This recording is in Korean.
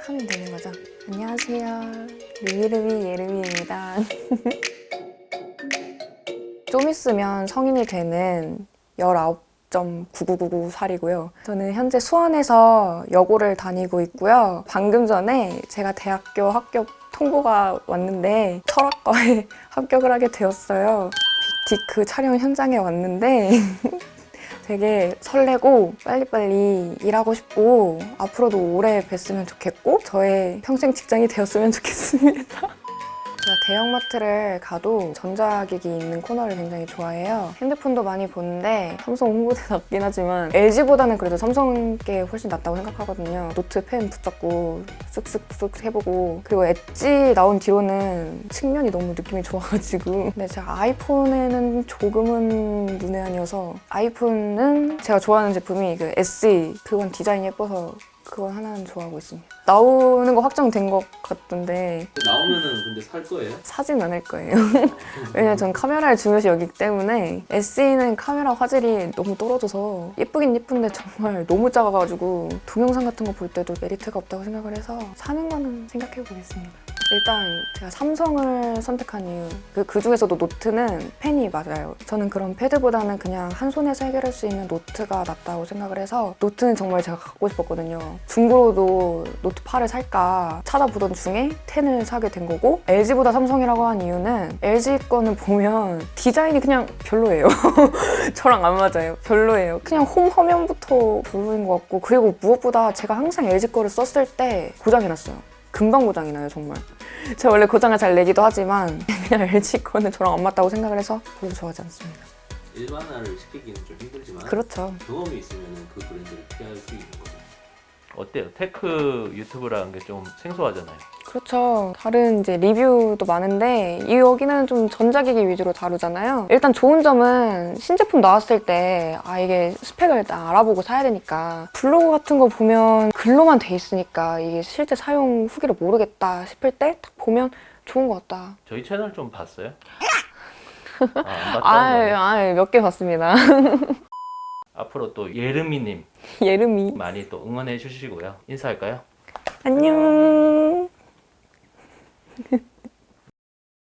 하면 되는 거죠. 안녕하세요. 루비루비 예르미입니다. 좀 있으면 성인이 되는 19.9999살이고요. 저는 현재 수원에서 여고를 다니고 있고요. 방금 전에 제가 대학교 합격 통보가 왔는데 철학과에 합격을 하게 되었어요. 뷰티크 촬영 현장에 왔는데 되게 설레고 빨리빨리 일하고 싶고 앞으로도 오래 뵀으면 좋겠고 저의 평생 직장이 되었으면 좋겠습니다. 대형마트를 가도 전자기기 있는 코너를 굉장히 좋아해요. 핸드폰도 많이 보는데 삼성 홍보대답긴 하지만 LG보다는 그래도 삼성게 훨씬 낫다고 생각하거든요. 노트 펜 붙잡고 쓱쓱쓱 해보고 그리고 엣지 나온 뒤로는 측면이 너무 느낌이 좋아가지고 근데 제가 아이폰에는 조금은 문외한이어서 아이폰은 제가 좋아하는 제품이 그 SE 그건 디자인이 예뻐서 그건 하나는 좋아하고 있습니다. 나오는 거 확정된 것 같던데 나오면은 근데 살 거예요? 사진 않을 거예요. 왜냐면 전 카메라를 중요시 여기기 때문에 SE는 카메라 화질이 너무 떨어져서 예쁘긴 예쁜데 정말 너무 작아가지고 동영상 같은 거 볼 때도 메리트가 없다고 생각을 해서 사는 거는 생각해 보겠습니다. 일단 제가 삼성을 선택한 이유 그, 그 중에서도 노트는 펜이 맞아요. 저는 그런 패드보다는 그냥 한 손에서 해결할 수 있는 노트가 낫다고 생각을 해서 노트는 정말 제가 갖고 싶었거든요. 중고로도 노트 8을 살까 찾아보던 중에 10을 사게 된 거고 LG보다 삼성이라고 한 이유는 LG 거는 보면 디자인이 그냥 별로예요. 저랑 안 맞아요. 별로예요. 그냥 홈 화면부터 별로인 것 같고 그리고 무엇보다 제가 항상 LG 거를 썼을 때 고장이 났어요. 금방 고장이 나요, 정말. 제가 원래 고장을 잘 내기도 하지만 그냥 LG 거는 저랑 안 맞다고 생각을 해서 별로 좋아하지 않습니다. 일반화를 시키기는 좀 힘들지만 그렇죠. 경험이 있으면 그 브랜드를 피할 수 있는 거죠. 어때요? 테크 유튜브라는 게 좀 생소하잖아요. 그렇죠. 다른 이제 리뷰도 많은데 이 여기는 좀 전자기기 위주로 다루잖아요. 일단 좋은 점은 신제품 나왔을 때 아 이게 스펙을 일단 알아보고 사야 되니까 블로그 같은 거 보면 글로만 돼 있으니까 이게 실제 사용 후기를 모르겠다 싶을 때 딱 보면 좋은 것 같다. 저희 채널 좀 봤어요? 아, 안 봤다는 거예요. 아몇 개 봤습니다. 앞으로 또 예르미님 예름이 많이 또 응원해 주시고요. 인사할까요? 안녕. Okay.